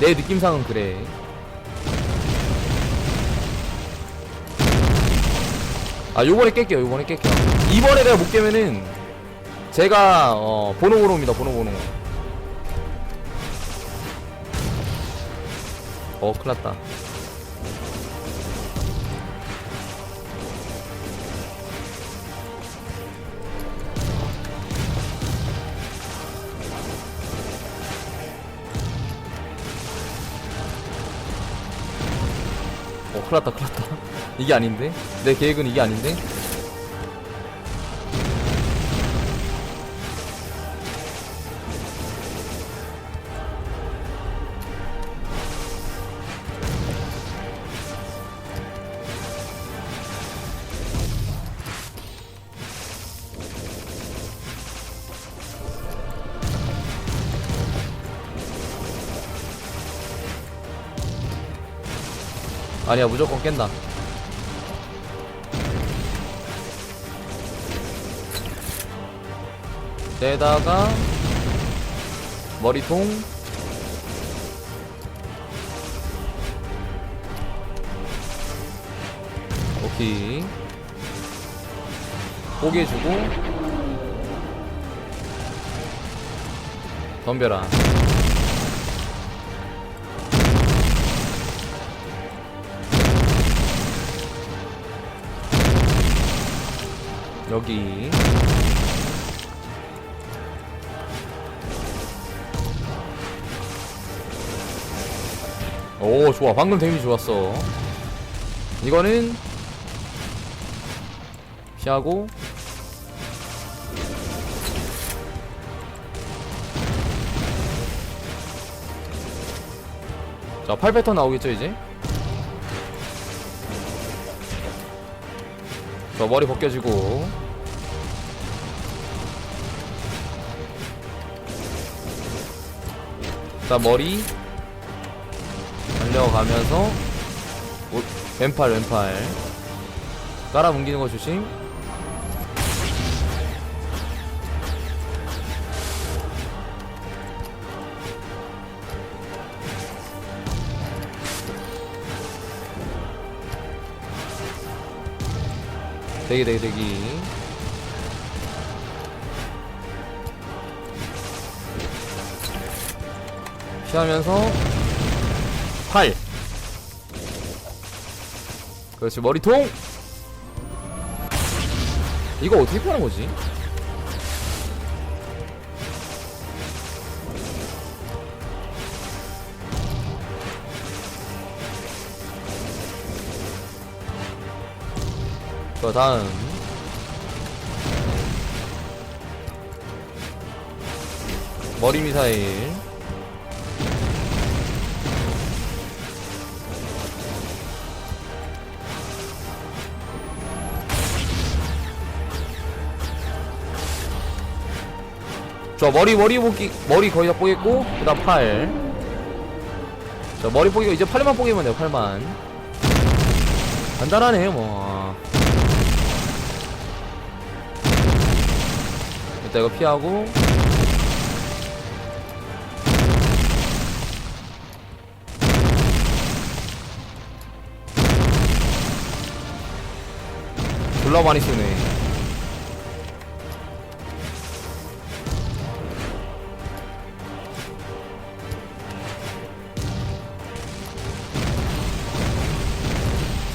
내 느낌상은 그래. 아 요번에 깰게요 요번에 깰게요. 이번에 내가 못 깨면은 제가 어 보노보노입니다 보노보노 어 큰일났다 큰일 났다 큰일 났다. 이게 아닌데? 내 계획은 이게 아닌데 아니야 무조건 깬다. 떼다가 머리통. 오케이. 뽀개주고. 덤벼라 여기. 오 좋아. 방금 데미지 좋았어. 이거는 피하고. 자 8패턴 나오겠죠 이제? 자 머리 벗겨지고 자 머리. 달려가면서. 오, 왼팔 왼팔. 깔아 뭉기는 거 조심. 대기 대기 대기 피하면서 팔. 그렇지 머리통. 이거 어떻게 피하는 거지? 자 다음. 머리 미사일 저 머리 머리 볶기 머리 거의 다 뽀겠고 그다음 팔. 저 머리 뽀기고 이제 팔만 뽀기면 돼요 팔만. 간단하네 뭐. 일단 이거 피하고. 졸라 많이 쓰네.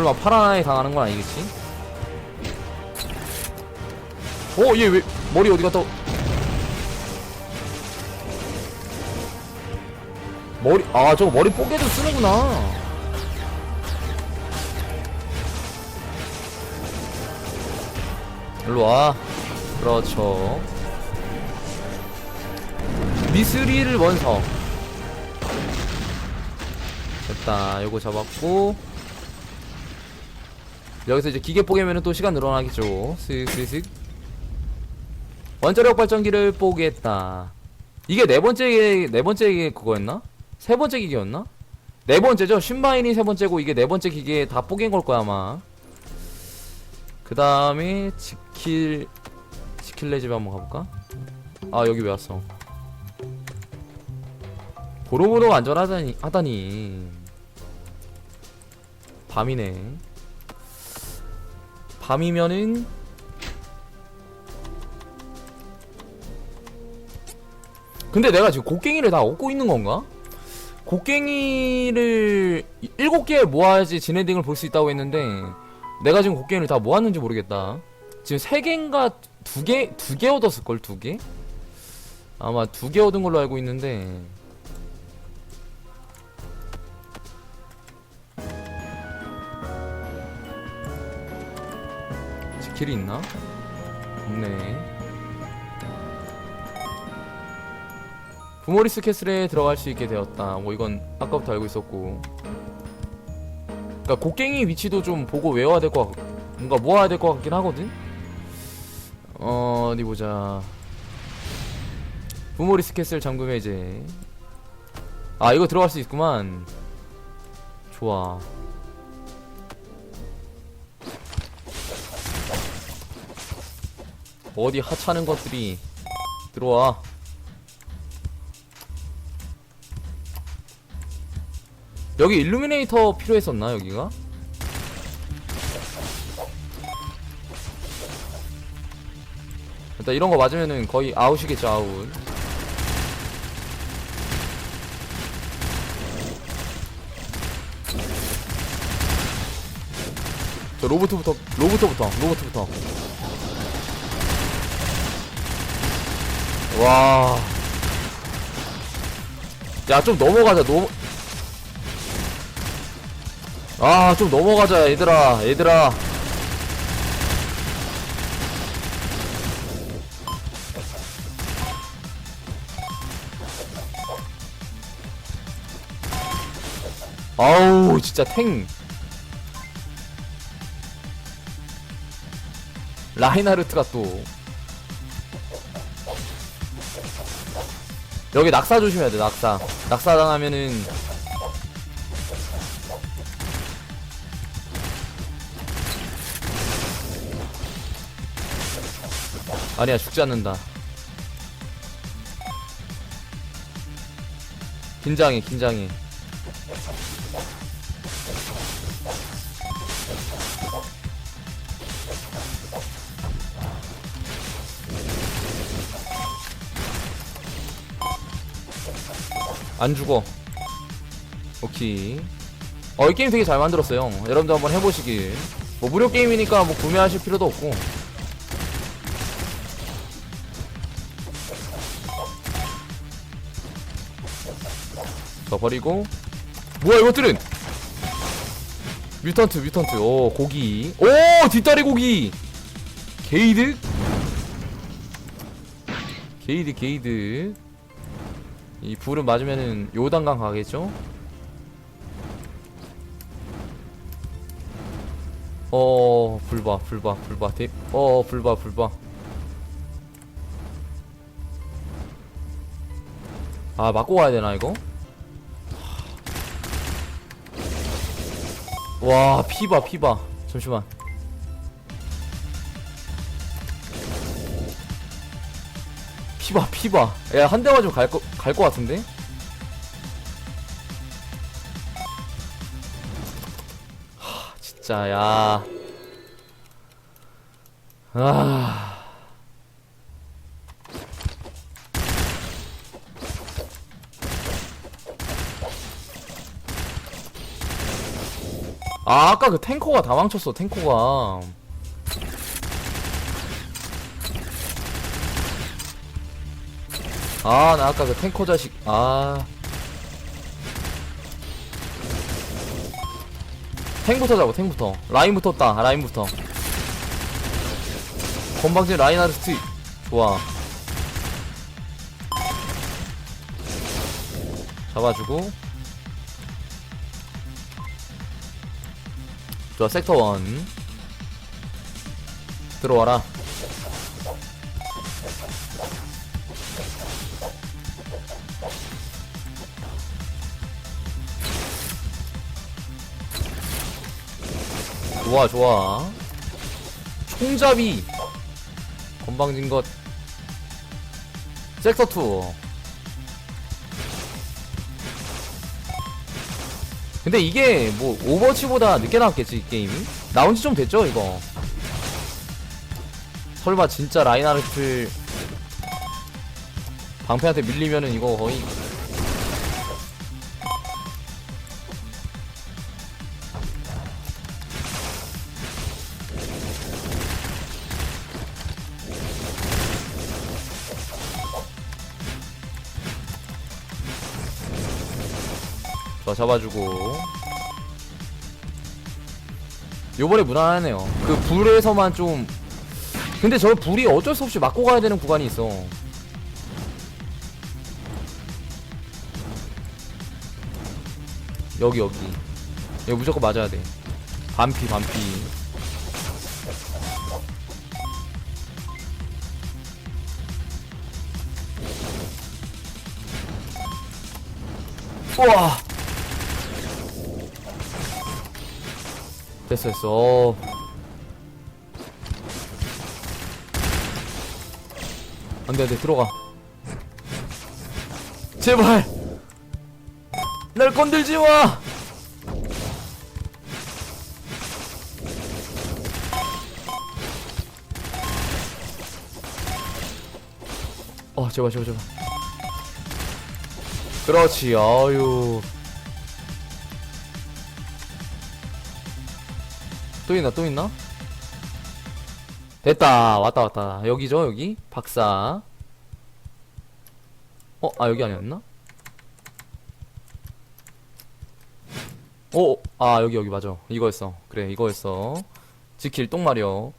설마 파라나에 당하는 건 아니겠지? 어, 얘 왜 머리 어디 갔다? 머리 아 저거 머리 뽀개도 쓰는구나. 일로 와. 그렇죠. 미스리를 원석. 됐다. 요거 잡았고. 여기서 이제 기계 뽀개면은 또 시간 늘어나겠죠. 슥슥슥. 원자력 발전기를 뽀개했다. 이게 네 번째 네 번째 그거였나? 세 번째 기계였나? 네 번째죠. 신바인이 세 번째고 이게 네 번째 기계 다 뽀갠 걸 거야 아마. 그 다음에 지킬 지킬레 집에 한번 가볼까? 아 여기 왜 왔어? 보로보로 안전하다니 하다니 밤이네 밤이면은 근데 내가 지금 곡괭이를 다 얻고 있는 건가? 곡괭이를 7개 모아야지 진엔딩을 볼 수 있다고 했는데 내가 지금 곡괭이를 다 모았는지 모르겠다 지금 3개인가 2개? 2개 얻었을걸 2개? 아마 2개 얻은 걸로 알고 있는데 길이 있나? 없네 부모리스 캐슬에 들어갈 수 있게 되었다. 뭐 이건 아까부터 알고 있었고. 그러니까 곡괭이 위치도 좀 보고 외워야 될 것 같, 뭔가 모아야 될 것 같긴 하거든. 어, 어디 보자. 부모리스 캐슬 잠금 해제. 아 이거 들어갈 수 있구만. 좋아. 어디 하찮은 것들이 들어와. 여기 일루미네이터 필요했었나 여기가? 일단 이런 거 맞으면은 거의 아웃이겠죠 아웃 저 로봇부터 로봇부터 로봇부터 와. 야, 좀 넘어가자, 넘어. 아, 좀 넘어가자, 얘들아, 얘들아. 아우, 진짜 탱. 라인하르트가 또. 여기 낙사 조심해야 돼, 낙사. 낙사 당하면은. 아니야 죽지 않는다. 긴장해 긴장해 안 죽어. 오케이. 어 이 게임 되게 잘 만들었어요. 여러분도 한번 해보시길. 뭐 무료 게임이니까 뭐 구매하실 필요도 없고. 자 버리고. 뭐야 이것들은! 뮤턴트 뮤턴트. 오 고기. 오 뒷다리 고기! 게이드? 게이드 게이드 이 불은 맞으면은 요단강 가겠죠? 어 불봐 불봐 불봐. 대, 어 불봐 불봐. 아 맞고 가야 되나 이거? 와 피봐 피봐. 잠시만 피봐 피봐 야 한 대 맞으면 갈거 갈 거 같은데 하 진짜 야 아. 아, 아까 그 탱커가 다 망쳤어, 탱커가. 아, 나 아까 그 탱커 자식, 아. 탱부터 잡아, 탱부터. 라인부터 따, 라인부터. 건방진 라인하르트. 좋아. 잡아주고. 좋아 섹터 1 들어와라 좋아 좋아. 총잡이. 건방진 것. 섹터 2 근데 이게 뭐 오버워치보다 늦게 나왔겠지 이 게임이? 나온 지 좀 됐죠 이거? 설마 진짜 라인하르트 방패한테 밀리면은 이거 거의 잡아주고. 요번에 무난하네요. 그 불에서만 좀 근데 저 불이 어쩔 수 없이 맞고 가야 되는 구간이 있어. 여기 여기. 여기 무조건 맞아야 돼. 반피 반피. 우와 됐어 됐어 어. 안돼 안돼 들어가 제발 날 건들지 마 어, 제발, 제발, 제발. 그렇지, 아유. 또 있나, 또 있나? 됐다, 왔다, 왔다. 여기죠, 여기? 박사. 어, 아, 여기 아니었나? 오, 아, 여기, 여기, 맞아. 이거였어. 그래, 이거였어. 지킬 똥마려.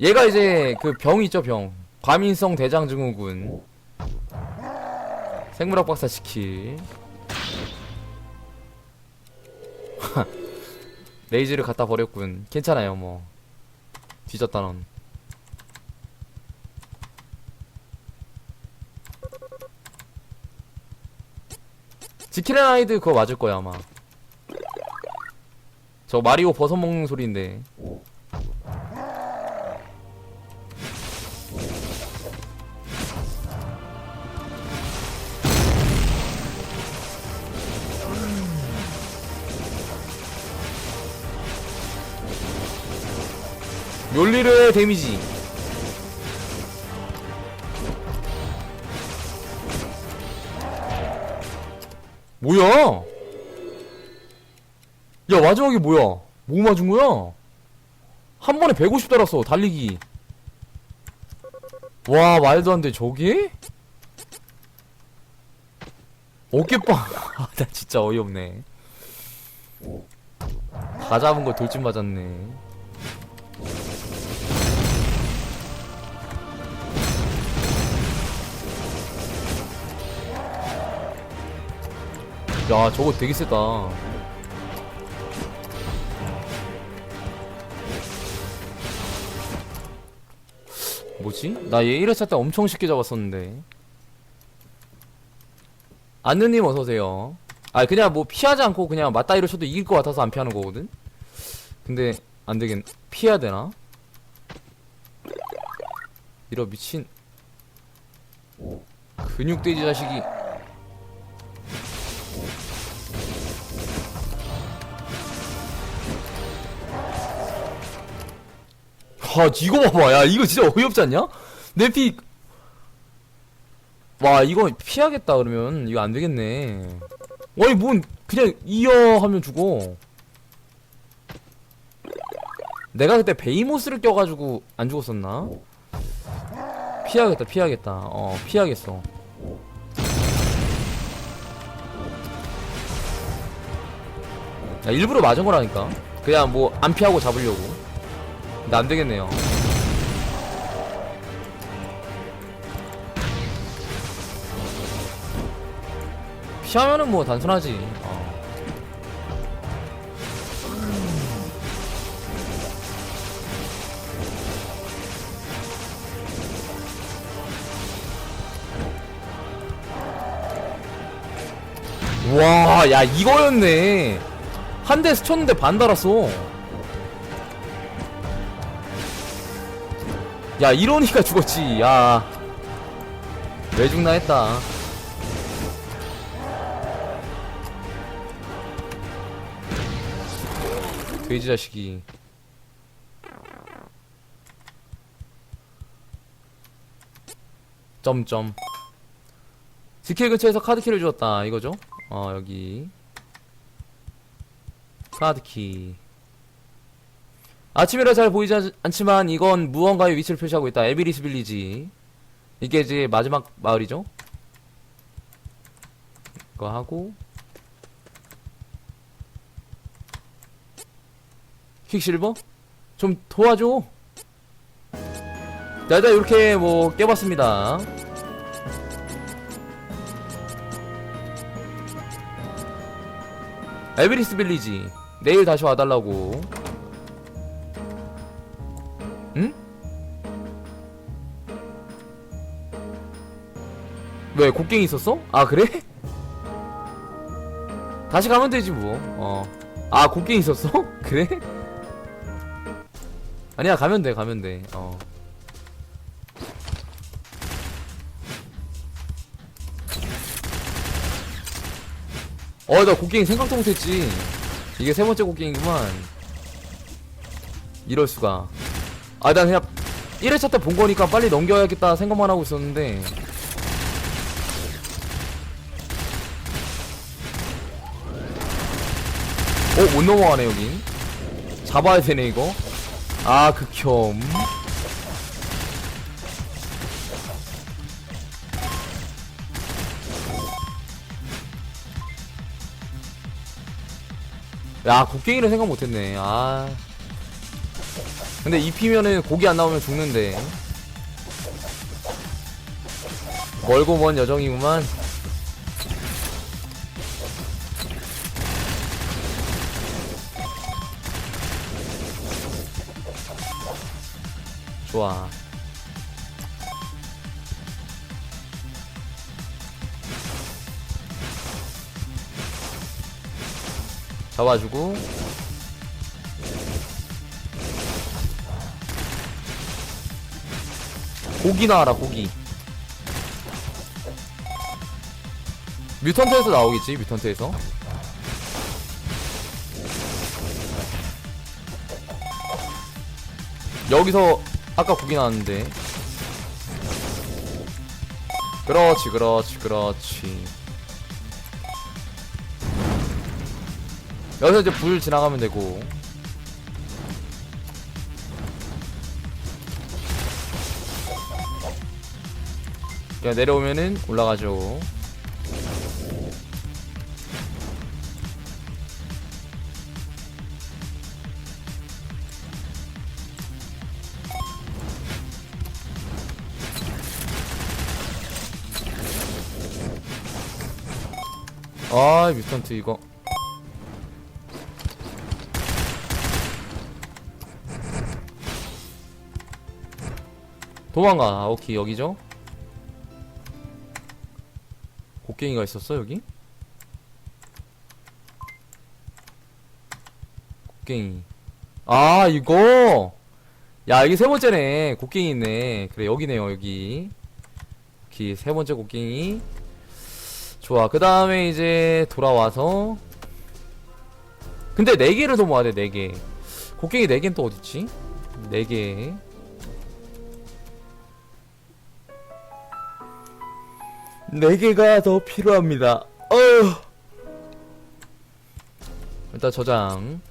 얘가 이제 그 병 있죠, 병. 과민성 대장 증후군. 생물학 박사 시킬. 레이즈를 갖다 버렸군. 괜찮아요, 뭐. 뒤졌다, 넌. 지킬앤 아이드 그거 맞을 거야, 아마. 저 마리오 버섯 먹는 소리인데. 멸리르의 데미지. 뭐야? 야 마지막에 뭐야? 뭐 맞은 거야? 한 번에 150 달았어 달리기. 와 말도 안돼 저게 어깨빵. 아, 나 진짜 어이없네. 다 잡은 거 돌진 맞았네 야 저거 되게 세다 뭐지? 나 얘 1회차 때 엄청 쉽게 잡았었는데 안느님 어서오세요 아 그냥 뭐 피하지 않고 그냥 맞다이로 쳐도 이길 것 같아서 안 피하는 거거든? 근데 안되겠 피해야 되나? 이러 미친 근육돼지 자식이 아 이거 봐봐. 야 이거 진짜 어이없지 않냐? 내피 와 이거 피하겠다 그러면. 이거 안 되겠네. 아니 뭔 그냥 이어 하면 죽어. 내가 그때 베이모스를 껴가지고 안 죽었었나? 피하겠다 피하겠다. 어 피하겠어. 야 일부러 맞은 거라니까. 그냥 뭐 안 피하고 잡으려고 근데 안 되겠네요. 피하면은 뭐 단순하지. 어. 와, 야 이거였네. 한 대 스쳤는데 반 달았어. 야 이러니까 죽었지 야 왜 죽나 했다 돼지 자식이. 점점. 스킬 근처에서 카드키를 주었다. 이거죠? 어, 여기. 카드키. 아침이라 잘 보이지 않- 않지만 이건 무언가의 위치를 표시하고 있다. 에비리스 빌리지. 이게 이제 마지막 마을이죠? 이거 하고. 퀵실버? 좀 도와줘. 자, 일단 이렇게 뭐 깨봤습니다. 에비리스 빌리지. 내일 다시 와달라고. 왜 곡괭이 있었어? 아 그래? 다시 가면 되지 뭐. 어. 아 곡괭이 있었어? 그래? 아니야 가면 돼 가면 돼. 어. 어, 나 곡괭이 생각도 못했지. 이게 세 번째 곡괭이구만. 이럴 수가. 아, 난 그냥 1회차 때 본 거니까 빨리 넘겨야겠다 생각만 하고 있었는데. 어, 못 넘어가네, 여기. 잡아야 되네, 이거. 아, 극혐. 야, 곡괭이를 생각 못했네. 아. 근데 입히면은 고기 안 나오면 죽는데. 멀고 먼 여정이구만. 좋아. 잡아주고. 고기 나와라 고기 뮤턴트에서 나오겠지 뮤턴트에서 여기서 아까 고기 나왔는데. 그렇지 그렇지 그렇지. 여기서 이제 불 지나가면 되고. 야 내려오면은 올라가죠 아 뮤턴트 이거. 도망가. 아, 오케이 여기죠? 곡괭이가 있었어 여기? 곡괭이. 아 이거! 야 이게 세 번째네. 곡괭이 있네. 그래 여기네요 여기. 오케이 세 번째 곡괭이 좋아 그 다음에 이제 돌아와서 근데 네 개를 더 모아야 돼네 개 곡괭이 네 개는 또 어딨지? 네개 네 개가 더 필요합니다. 어휴. 일단 저장.